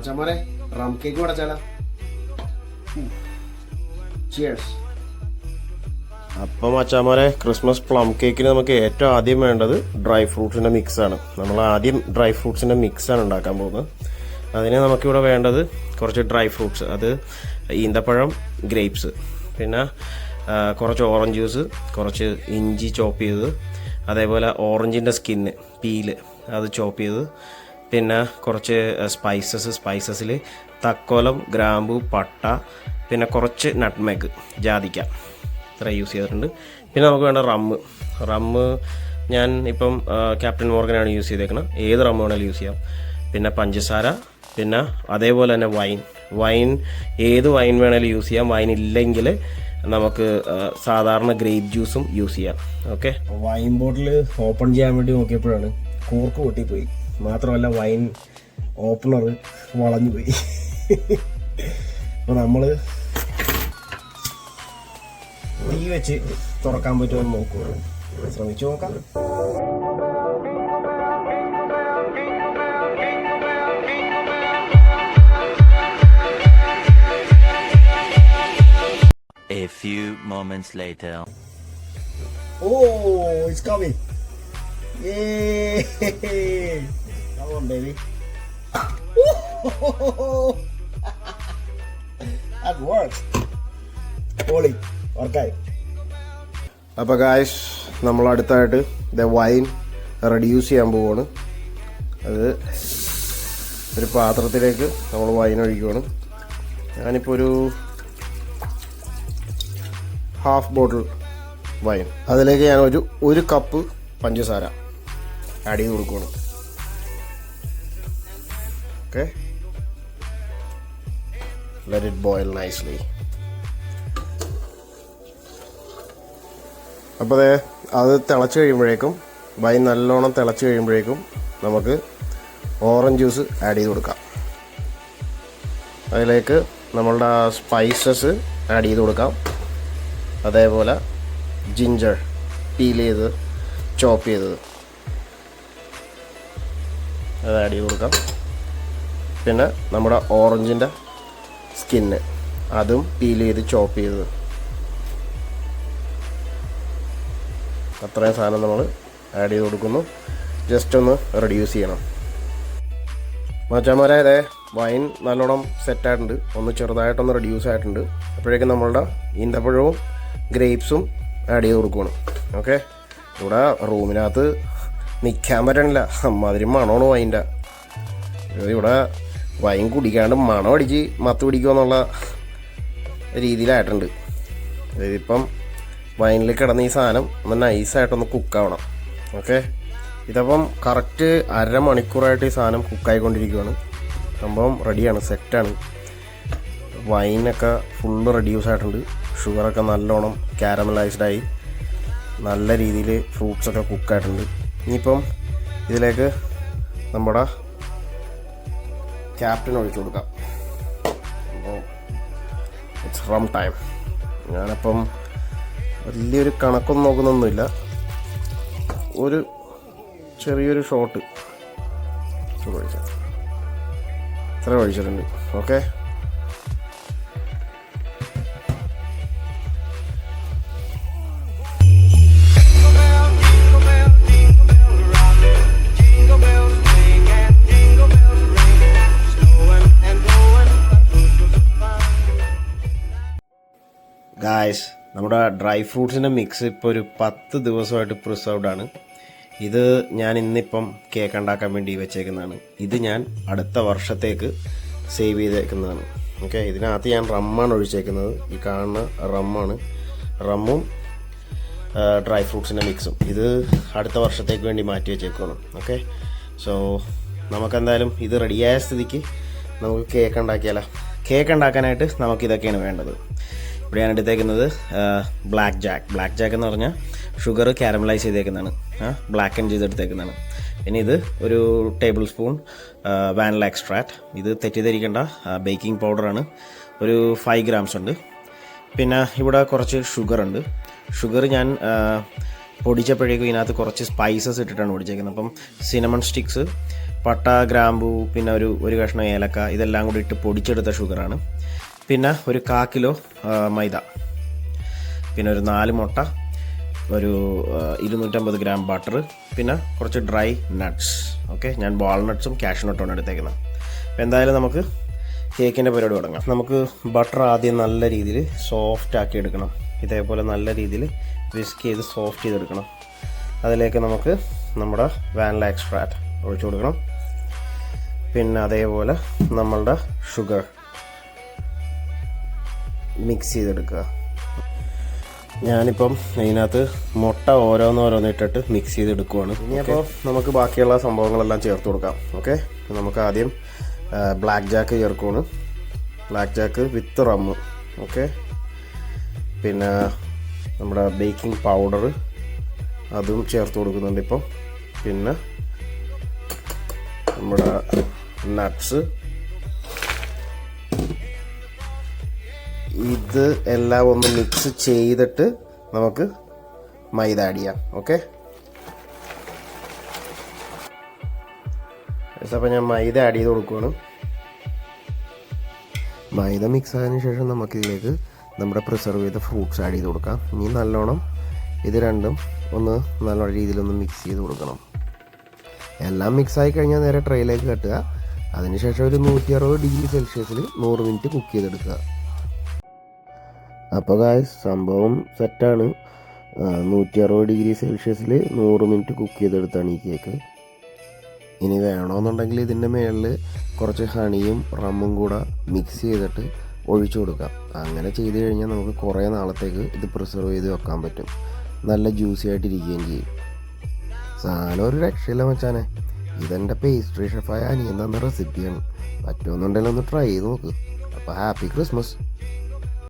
മച്ചന്മാരെ rum cake പടച്ചാലോ cheers അപ്പം ക്രിസ്മസ് പ്ലം കേക്കിന് നമുക്ക് ഏറ്റവും ആദ്യം വേണ്ടത് ഡ്രൈ ഫ്രൂട്ട്സിന്റെ മിക്സാണ് നമ്മൾ ആദ്യം ഡ്രൈ ഫ്രൂട്ട്സിന്റെ മിക്സാണ് ഉണ്ടാക്കാൻ പോകുന്നത്. അതിന് നമുക്കിവിടെ വേണ്ടത് കുറച്ച് ഡ്രൈ ഫ്രൂട്ട്സ് അത് ഈന്തപ്പഴം ഗ്രേപ്സ് പിന്നെ കുറച്ച് ഓറഞ്ച് ജ്യൂസ് കുറച്ച് ഇഞ്ചി ചോപ്പ് ചെയ്തത് അതേപോലെ ഓറഞ്ചിന്റെ സ്കിന്ന് പീൽ അത് ചോപ്പ് ചെയ്തത് പിന്നെ കുറച്ച് സ്പൈസസ് സ്പൈസസിൽ തക്കോലം ഗ്രാമ്പു പട്ട പിന്നെ കുറച്ച് നട്ട്മെഗ് ജാതിക്ക. ഇത്ര യൂസ് ചെയ്തിട്ടുണ്ട്. പിന്നെ നമുക്ക് വേണ്ട റമ്മ് റമ്മ് ഞാൻ ഇപ്പം ക്യാപ്റ്റൻ മോർഗനാണ് യൂസ് ചെയ്തേക്കുന്നത് ഏത് റമ്മ് വേണമെങ്കിലും യൂസ് ചെയ്യാം. പിന്നെ പഞ്ചസാര പിന്നെ അതേപോലെ തന്നെ വൈൻ വൈൻ ഏത് വൈൻ വേണമെങ്കിലും യൂസ് ചെയ്യാം. വൈൻ ഇല്ലെങ്കിൽ നമുക്ക് സാധാരണ ഗ്രേപ്പ് ജ്യൂസും യൂസ് ചെയ്യാം. ഓക്കെ വൈൻ ബോട്ടിൽ ഓപ്പൺ ചെയ്യാൻ വേണ്ടി നോക്കിയപ്പോഴാണ് കൂർക്ക് പൊട്ടിപ്പോയി. മാത്രമല്ല വൈൻ ഓപ്പണർ വളഞ്ഞു പോയി അപ്പോൾ നമ്മൾ തീ വെച്ച് തുറക്കാൻ പറ്റുമോ എന്ന് നോക്കുക ശ്രമിച്ചു നോക്കാം A few moments later. Oh, it's coming. Yay! On, baby. that works. Holy. okay. അപ്പോൾ ഗായ്സ് നമ്മൾ അടുത്തായിട്ട് ദ വൈൻ റെഡ്യൂസ് ചെയ്യാൻ പോവാണ് അത് ഒരു പാത്രത്തിലേക്ക് നമ്മൾ വൈൻ ഒഴിക്കുകയാണ് ഞാനിപ്പോൾ ഒരു ഹാഫ് ബോട്ടിൽ വൈൻ അതിലേക്ക് ഞാൻ ഒരു ഒരു കപ്പ് പഞ്ചസാര ആഡ് ചെയ്ത് കൊടുക്കുകയാണ് okay Let it boil nicely. അപ്പോൾ അതെ അത് തിളച്ച് കഴിയുമ്പോഴേക്കും വൈൻ നല്ലോണം തിളച്ച് കഴിയുമ്പോഴേക്കും നമുക്ക് ഓറഞ്ച് ജ്യൂസ് ആഡ് ചെയ്ത് കൊടുക്കാം. അതിലേക്ക് നമ്മളുടെ സ്പൈസസ് ആഡ് ചെയ്ത് കൊടുക്കാം. അതേപോലെ ജിഞ്ചർ പീൽ ചെയ്ത് ചോപ്പ് ചെയ്തത് അത് ആഡ് ചെയ്ത് കൊടുക്കാം. പിന്നെ നമ്മുടെ ഓറഞ്ചിന്റെ സ്കിന്ന്. അതും പീൽ ചെയ്ത് ചോപ്പ് ചെയ്ത്. അത്രയും സാധനം നമ്മൾ ആഡ് ചെയ്ത് കൊടുക്കുന്നു. ജസ്റ്റ് ഒന്ന് റെഡ്യൂസ് ചെയ്യണം. മച്ചാമാരെ അതെ വൈൻ നല്ലോണം സെറ്റായിട്ടുണ്ട് ഒന്ന് ചെറുതായിട്ടൊന്ന് റെഡ്യൂസ് ആയിട്ടുണ്ട്. അപ്പോഴേക്കും നമ്മളുടെ ഈന്തപ്പഴവും ഗ്രേപ്സും ആഡ് ചെയ്ത് കൊടുക്കണം ഓക്കെ ഇവിടെ റൂമിനകത്ത് നിൽക്കാൻ പറ്റണില്ല. അമ്മാതിരി മണമാണ് വൈന്റെ ഇവിടെ വൈൻ കുടിക്കാണ്ട് മണം അടിച്ച് മത്ത് പിടിക്കുക എന്നുള്ള രീതിയിലായിട്ടുണ്ട്. അതായത് ഇപ്പം വൈനിൽ കിടന്ന ഈ സാധനം ഒന്ന് നൈസായിട്ടൊന്ന് കുക്കാവണം ഓക്കെ ഇതപ്പം കറക്റ്റ് അരമണിക്കൂറായിട്ട് ഈ സാധനം കുക്കായിക്കൊണ്ടിരിക്കുകയാണ് സംഭവം റെഡിയാണ് സെറ്റാണ് വൈനൊക്കെ ഫുള്ള് റെഡ്യൂസ് ആയിട്ടുണ്ട്. ഷുഗറൊക്കെ നല്ലോണം ക്യാരമലൈസ്ഡായി നല്ല രീതിയിൽ ഫ്രൂട്ട്സൊക്കെ കുക്കായിട്ടുണ്ട് ഇനിയിപ്പം ഇതിലേക്ക് നമ്മുടെ ക്യാപ്റ്റൻ ഒഴിച്ചു കൊടുക്കാം. അപ്പോൾ ഇറ്റ്സ് റം ടൈം ഞാനപ്പം വലിയൊരു കണക്കൊന്നും നോക്കുന്നൊന്നുമില്ല. ഒരു ചെറിയൊരു ഷോട്ട് ഒഴിച്ചാൽ ഇത്ര ഒഴിച്ചിട്ടുണ്ട്. ഓക്കെ ഗായ്സ് നമ്മുടെ ഡ്രൈ ഫ്രൂട്ട്സിന്റെ മിക്സ് ഇപ്പോൾ ഒരു പത്ത് ദിവസമായിട്ട് പ്രിസർവ്ഡ് ആണ്. ഇത് ഞാൻ ഇന്നിപ്പം കേക്ക് ഉണ്ടാക്കാൻ വേണ്ടി വെച്ചേക്കുന്നതാണ്. ഇത് ഞാൻ അടുത്ത വർഷത്തേക്ക് സേവ് ചെയ്തേക്കുന്നതാണ്. ഓക്കെ ഇതിനകത്ത് ഞാൻ റമ്മാണ് ഒഴിച്ചേക്കുന്നത്. ഈ കാണുന്ന റമ്മാണ് റമ്മും ഡ്രൈ ഫ്രൂട്ട്സിന്റെ മിക്സും ഇത് അടുത്ത വർഷത്തേക്ക് വേണ്ടി മാറ്റി വെച്ചേക്കണം ഓക്കെ സോ നമുക്കെന്തായാലും ഇത് റെഡിയായ സ്ഥിതിക്ക് നമുക്ക് കേക്ക് ഉണ്ടാക്കിയാലോ. കേക്ക് ഉണ്ടാക്കാനായിട്ട് നമുക്കിതൊക്കെയാണ് വേണ്ടത്. ഇവിടെ ഞാൻ എടുത്തേക്കുന്നത് ബ്ലാക്ക് ജാക്ക് ബ്ലാക്ക് ജാക്ക് എന്ന് പറഞ്ഞാൽ ഷുഗർ കാരമലൈസ് ചെയ്തേക്കുന്നതാണ്. ബ്ലാക്ക് ആൻഡ് ചെയ്തെടുത്തേക്കുന്നതാണ്. ഇനി ഇത് ഒരു ടേബിൾ സ്പൂൺ വാനില എക്സ്ട്രാക്ട് ഇത് തെറ്റിദ്ധരിക്കേണ്ട ബേക്കിംഗ് പൗഡറാണ് ഒരു ഫൈവ് ഗ്രാംസ് ഉണ്ട്. പിന്നെ ഇവിടെ കുറച്ച് ഷുഗർ ഉണ്ട്. ഷുഗർ ഞാൻ പൊടിച്ചപ്പോഴേക്കും ഇതിനകത്ത് കുറച്ച് സ്പൈസസ് ഇട്ടിട്ടാണ് പൊടിച്ചേക്കുന്നത്. അപ്പം സിനമൺ സ്റ്റിക്സ് പട്ട ഗ്രാമ്പു പിന്നെ ഒരു ഒരു കഷ്ണം ഏലക്ക ഇതെല്ലാം കൂടി ഇട്ട് പൊടിച്ചെടുത്ത ഷുഗറാണ് പിന്നെ ഒരു കാ കിലോ മൈദ. പിന്നെ ഒരു നാല് മുട്ട ഒരു ഇരുന്നൂറ്റമ്പത് ഗ്രാം ബട്ടർ പിന്നെ കുറച്ച് ഡ്രൈ നട്ട്സ്. ഓക്കെ ഞാൻ വാൾനട്ട്സും കാഷ്നട്ടുമാണ് എടുത്തേക്കുന്നത്. അപ്പോൾ എന്തായാലും നമുക്ക് കേക്കിന്റെ പരിപാടി തുടങ്ങാം. നമുക്ക് ബട്ടർ ആദ്യം നല്ല രീതിയിൽ സോഫ്റ്റ് ആക്കി എടുക്കണം. ഇതേപോലെ നല്ല രീതിയിൽ വിസ്ക് ചെയ്ത് സോഫ്റ്റ് ചെയ്തെടുക്കണം അതിലേക്ക് നമുക്ക് നമ്മുടെ വാനില എക്സ്ട്രാറ്റ് ഒഴിച്ചു കൊടുക്കണം. പിന്നെ അതേപോലെ നമ്മളുടെ ഷുഗർ. മിക്സ് ചെയ്തെടുക്കുക. ഞാനിപ്പം ഇതിനകത്ത് മുട്ട ഓരോന്നോരോന്ന് ഇട്ടിട്ട് മിക്സ് ചെയ്തെടുക്കുവാണ്. ഇനിയപ്പോൾ നമുക്ക് ബാക്കിയുള്ള സംഭവങ്ങളെല്ലാം ചേർത്ത് കൊടുക്കാം. ഓക്കെ നമുക്ക് ആദ്യം black jack ചേർക്കുവാണ്. Black jack with rum okay പിന്നെ നമ്മുടെ ബേക്കിംഗ് പൗഡർ അതും ചേർത്ത് കൊടുക്കുന്നുണ്ട് ഇപ്പം. പിന്നെ നമ്മുടെ നട്ട്സ് ഇത് എല്ലാം ഒന്ന് മിക്സ് ചെയ്തിട്ട് നമുക്ക് മൈദ ആഡ് ചെയ്യാം ഓക്കെ അപ്പോൾ ഞാൻ മൈദ ആഡ് ചെയ്ത് കൊടുക്കുവാണ്. മൈദ മിക്സ് ആയതിനു ശേഷം നമുക്കിതിലേക്ക് നമ്മുടെ പ്രിസർവ് ചെയ്ത ഫ്രൂട്ട്സ് ആഡ് ചെയ്ത് കൊടുക്കാം. ഇനി നല്ലോണം ഇത് രണ്ടും ഒന്ന് നല്ല രീതിയിലൊന്ന് മിക്സ് ചെയ്ത് കൊടുക്കണം. എല്ലാം മിക്സ് ആയി കഴിഞ്ഞാൽ നേരെ ട്രെയിലേക്ക് കെട്ടുക. അതിനുശേഷം ഒരു നൂറ്റി അറുപത് ഡിഗ്രി സെൽഷ്യസിൽ നൂറ് മിനിറ്റ് കുക്ക് ചെയ്തെടുക്കുക. അപ്പോൾ ഗായ്സ് സംഭവം സെറ്റാണ് നൂറ്റി അറുപത് ഡിഗ്രി സെൽഷ്യസിൽ നൂറ് മിനിറ്റ് കുക്ക് ചെയ്തെടുത്താണ് ഈ കേക്ക് ഇനി വേണമെന്നുണ്ടെങ്കിൽ ഇതിന്റെ മേളിൽ കുറച്ച് ഹണിയും റമ്മും കൂടെ മിക്സ് ചെയ്തിട്ട് ഒഴിച്ചു കൊടുക്കാം. അങ്ങനെ ചെയ്ത് കഴിഞ്ഞാൽ നമുക്ക് കുറേ നാളത്തേക്ക് ഇത് പ്രിസർവ് ചെയ്ത് വെക്കാൻ പറ്റും. നല്ല ജ്യൂസി ആയിട്ടിരിക്കുകയും ചെയ്യും. സാധനം ഒരു രക്ഷയില്ല മച്ചാനെ. ഇതെന്റെ പേസ്ട്രി ഷെഫായ അനിയൻ തന്ന റെസിപ്പിയാണ് പറ്റുമെന്നുണ്ടെങ്കിൽ ഒന്ന് ട്രൈ ചെയ്ത് നോക്ക്. അപ്പോൾ ഹാപ്പി ക്രിസ്മസ്